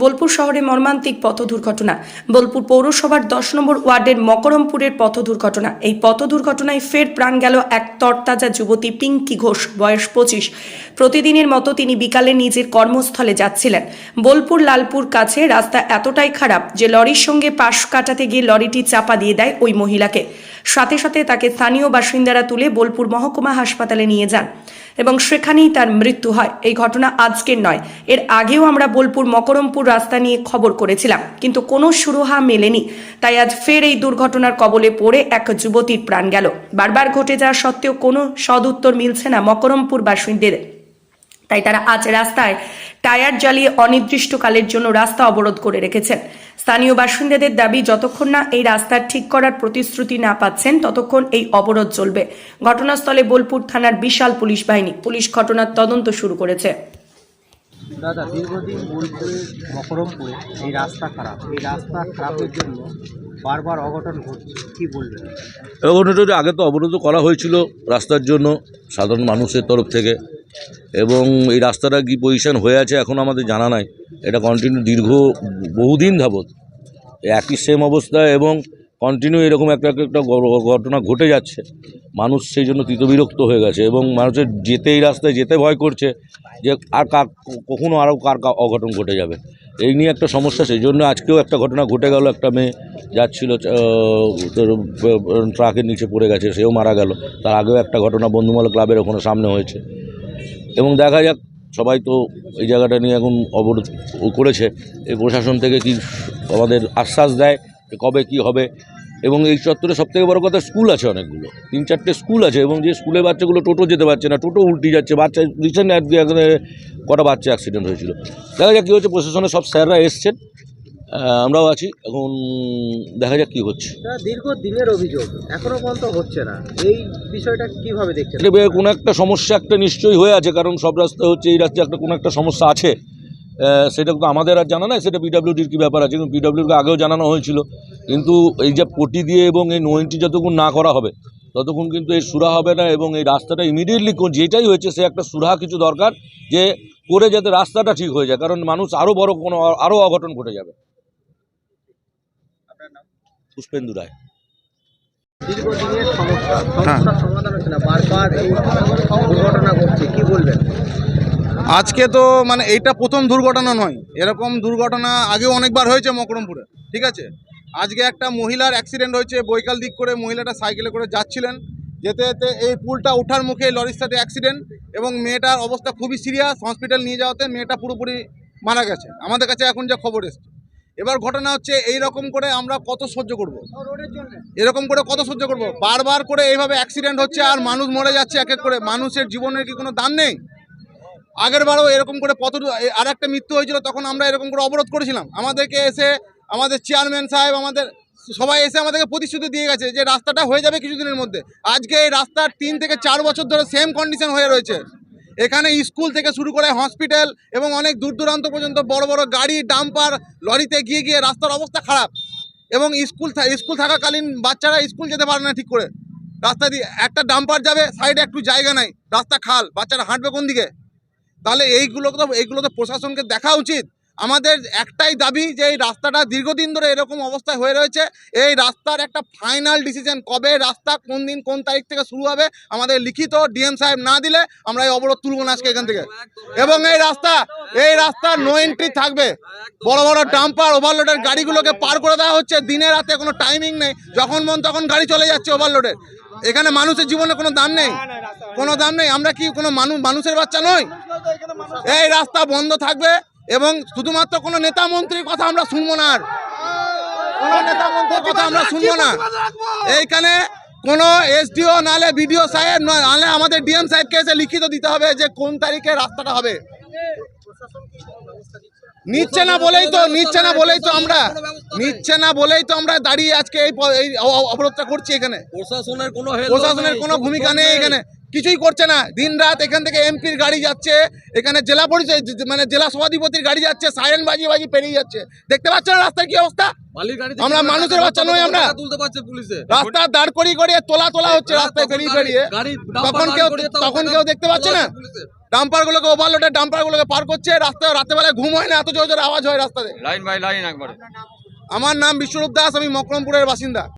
বোলপুর শহরে মর্মান্তিক পথ দুর্ঘটনা। বোলপুর পৌরসভার দশ নম্বর ওয়ার্ডের মকরমপুরের পথ দুর্ঘটনা। এই পথ দুর্ঘটনায় ফের প্রাণ গেল এক তরতাজা যুবতী পিঙ্কি ঘোষ, বয়স পঁচিশ। প্রতিদিনের মতো তিনি বিকালে নিজের কর্মস্থলে যাচ্ছিলেন। বোলপুর লালপুর কাছে রাস্তা এতটাই খারাপ যে লরির সঙ্গে পাশ কাটাতে গিয়ে লরিটি চাপা দিয়ে দেয় ওই মহিলাকে। সাথে সাথে তাকে স্থানীয় বাসিন্দারা তুলে বোলপুর মহকুমা হাসপাতালে নিয়ে যান। এবং সেখানেই তার মৃত্যু হয়। এই ঘটনা আজকের নয়। এর আগেও আমরা বোলপুর মকরমপুর রাস্তা নিয়ে খবর করেছিলাম। কিন্তু কোনো সুরহা মেলেনি। তাই আজ ফের এই দুর্ঘটনার কবলে পড়ে এক যুবতীর প্রাণ গেল। বারবার ঘটে যাওয়া সত্ত্বেও কোনো সদুত্তর মিলছে না মকরমপুর বাসিন্দাদের তাই তারা আজ রাস্তায় টায়ার জ্বালিয়ে অনির্দিষ্টকালের জন্য রাস্তা অবরোধ করে রেখেছেন। স্থানীয় বাসিন্দাদের দাবি যতক্ষণ না এই রাস্তা ঠিক করার প্রতিশ্রুতি না পাচ্ছেন ততক্ষণ এই অবরোধ চলবে। ঘটনাস্থলে বোলপুর থানার বিশাল পুলিশ বাহিনী। পুলিশ ঘটনার তদন্ত শুরু করেছে। দাদা দীর্ঘদিন বোলপুরে মকরমপুরে এই রাস্তা খারাপ। এই রাস্তা খারাপের জন্য বারবার অঘটন ঘটছে। কি বলবেন? অঘটনটা আগে তো অবরোধ করা হয়েছিল রাস্তার জন্য সাধারণ মানুষের তরফ থেকে। এবং এই রাস্তাটা কি পজিশন হয়ে আছে এখন আমাদের জানা নাই। এটা কন্টিনিউ দীর্ঘ বহুদিন ধাবত একই সেম অবস্থা এবং কন্টিনিউ এরকম একটা একটা ঘটনা ঘটে যাচ্ছে। মানুষ সেই জন্য তৃতবিরক্ত হয়ে গেছে এবং মানুষের যেতে এই রাস্তায় যেতে ভয় করছে যে আর কার কখনও আরও কার অঘটন ঘটে যাবে। এই নিয়ে একটা সমস্যা, সেই জন্য আজকেও একটা ঘটনা ঘটে গেল। একটা মেয়ে যাচ্ছিল ট্রাকের নিচে পড়ে গেছে, সেও মারা গেল। তার আগেও একটা ঘটনা বন্ধুমাল ক্লাবের ওখানে সামনে হয়েছে। এবং দেখা যাক, সবাই তো এই জায়গাটা নিয়ে এখন অবরোধ করেছে। এই প্রশাসন থেকে কি আমাদের আশ্বাস দেয় যে কবে কি হবে। এবং এই চত্বরে সবথেকে বড় কথা, স্কুল আছে অনেকগুলো। তিন চারটে স্কুল আছে এবং যে স্কুলে বাচ্চাগুলো টোটো যেতে পারছে না, টোটো উল্টি যাচ্ছে, বাচ্চা রিসেন্ট কটা বাচ্চা অ্যাক্সিডেন্ট হয়েছিল। দেখা যাক কী হচ্ছে, প্রশাসনের সব স্যাররা এসছেন। আমরাও আছি। এখন দেখা যাক কী হচ্ছে। দীর্ঘ দিনের অভিযোগ এখনও পর্যন্ত হচ্ছে না। এই বিষয়টা কীভাবে দেখছেন? কোনো একটা সমস্যা একটা নিশ্চয়ই হয়ে আছে কারণ সব রাস্তা হচ্ছে এই রাস্তায় একটা কোনো একটা সমস্যা আছে। সেটা তো আমাদের আর জানা নাই সেটা পিডাব্লিউডির কী ব্যাপার আছে কিন্তু পিডাব্লিউকে আগেও জানানো হয়েছিল। কিন্তু এই যে পটি দিয়ে এবং এই নোয়েন্টি যতক্ষণ না করা হবে ততক্ষণ কিন্তু এই সুরা হবে না এবং এই রাস্তাটা ইমিডিয়েটলি যেটাই হয়েছে সে একটা সুরাহা কিছু দরকার যে করে যাতে রাস্তাটা ঠিক হয়ে যায়। কারণ মানুষ আরও বড় কোনো আরও অঘটন ঘটে যাবে। পুষ্পেন্দু রায়। কি বলবেন আজকে তো মানে এইটা প্রথম দুর্ঘটনা নয়। এরকম দুর্ঘটনা আগেও অনেকবার হয়েছে মকরমপুরে, ঠিক আছে? আজকে একটা মহিলার অ্যাক্সিডেন্ট হয়েছে, বৈকাল দিক করে মহিলাটা সাইকেলে করে যাচ্ছিলেন। যেতে যেতে এই পুলটা ওঠার মুখে লরির সাথে অ্যাক্সিডেন্ট এবং মেয়েটার অবস্থা খুবই সিরিয়াস হসপিটাল নিয়ে যাওয়াতে মেয়েটা পুরোপুরি মারা গেছে। আমাদের কাছে এখন যা খবর এসছে। এবার ঘটনা হচ্ছে এই রকম করে আমরা কত সহ্য করব? এরকম করে কত সহ্য করব? বারবার করে এইভাবে অ্যাক্সিডেন্ট হচ্ছে আর মানুষ মরে যাচ্ছে এক এক করে। মানুষের জীবনের কি কোনো দাম নেই? আগেরবারও এরকম করে পথ আর একটা মৃত্যু হয়েছিল তখন আমরা এরকম করে অবরোধ করেছিলাম। আমাদেরকে এসে আমাদের চেয়ারম্যান সাহেব আমাদের সবাই এসে আমাদেরকে প্রতিশ্রুতি দিয়ে গেছে যে রাস্তাটা হয়ে যাবে কিছুদিনের মধ্যে। আজকে এই রাস্তার তিন থেকে চার বছর ধরে সেম কন্ডিশন হয়ে রয়েছে। এখানে স্কুল থেকে শুরু করে হসপিটাল এবং অনেক দূর দূরান্ত পর্যন্ত বড় বড় গাড়ি, ডাম্পার, লরিতে গিয়ে গিয়ে রাস্তার অবস্থা খারাপ। এবং স্কুল স্কুল থাকাকালীন বাচ্চারা স্কুল যেতে পারে না ঠিক করে। রাস্তা দিয়ে একটা ডাম্পার যাবে, সাইডে একটু জায়গা নাই, রাস্তা খাল, বাচ্চারা হাঁটবে কোন দিকে? তাহলে এইগুলো তো এইগুলো তো প্রশাসনকে দেখা উচিত। আমাদের একটাই দাবি যে এই রাস্তাটা দীর্ঘদিন ধরে এরকম অবস্থায় হয়ে রয়েছে। এই রাস্তার একটা ফাইনাল ডিসিশন কবে, রাস্তা কোন দিন কোন তারিখ থেকে শুরু হবে, আমাদের লিখিত ডিএম সাহেব না দিলে আমরা এই অবরোধ তুলব না আজকে এখান থেকে। এবং এই রাস্তা এই রাস্তা নো এন্ট্রি থাকবে। বড় বড় ডাম্পার ওভারলোডের গাড়িগুলোকে পার করে দেওয়া হচ্ছে। দিনে রাতে কোনো টাইমিং নেই। যখন মন তখন গাড়ি চলে যাচ্ছে ওভারলোডের এখানে মানুষের জীবনে কোনো দাম নেই। কোনো দাম নেই। আমরা কি কোনো মানুষ মানুষের বাচ্চা নই? এই রাস্তা বন্ধ থাকবে। এবং শুধুমাত্র কোনো নেতা মন্ত্রীর কথা আমরা শুনব না আর। কোনো নেতা মন্ত্রীর কথা আমরা শুনব না। এইখানে কোনো এসডিও নালে বিডিও সাহেব নাহলে আমাদের ডিএম সাহেবকে এসে লিখিত দিতে হবে যে কোন তারিখে রাস্তাটা হবে। নিচ্ছে না বলেই তো নিচ্ছে না বলেই তো আমরা নিচ্ছে না বলেই তো আমরা দাঁড়িয়ে আজকে এই অবরোধটা করছি এখানে। প্রশাসনের কোনো প্রশাসনের কোনো ভূমিকা নেই এখানে। কিছুই করছে না। দিন রাত এখান থেকে এমপির গাড়ি যাচ্ছে এখানে জেলা পরিষদ মানে জেলা সভাধিপতির গাড়ি যাচ্ছে সাইরেন বাজি বাজি পেরিয়ে যাচ্ছে। দেখতে পাচ্ছ না রাস্তার কি অবস্থা? আমরা মানুষের বাচ্চা নই আমরা। তুলতে পারছে পুলিশে? রাস্তা দাঁড় করিয়ে করিয়ে তোলা তোলা হচ্ছে রাস্তায় পেরিয়ে পেরিয়ে। তখন কেউ তখন কেউ দেখতে পাচ্ছে না। ডাম্পারগুলোকে ওভারলোডের ডাম্পারগুলোকে পার করছে রাস্তায় রাত্রেবেলায় ঘুম হয় না এত জোর জোরে আওয়াজ হয় রাস্তাতে। লাইন বাই লাইন একবারে। আমার নাম বিশ্বরূপ দাস আমি মকরমপুরের বাসিন্দা।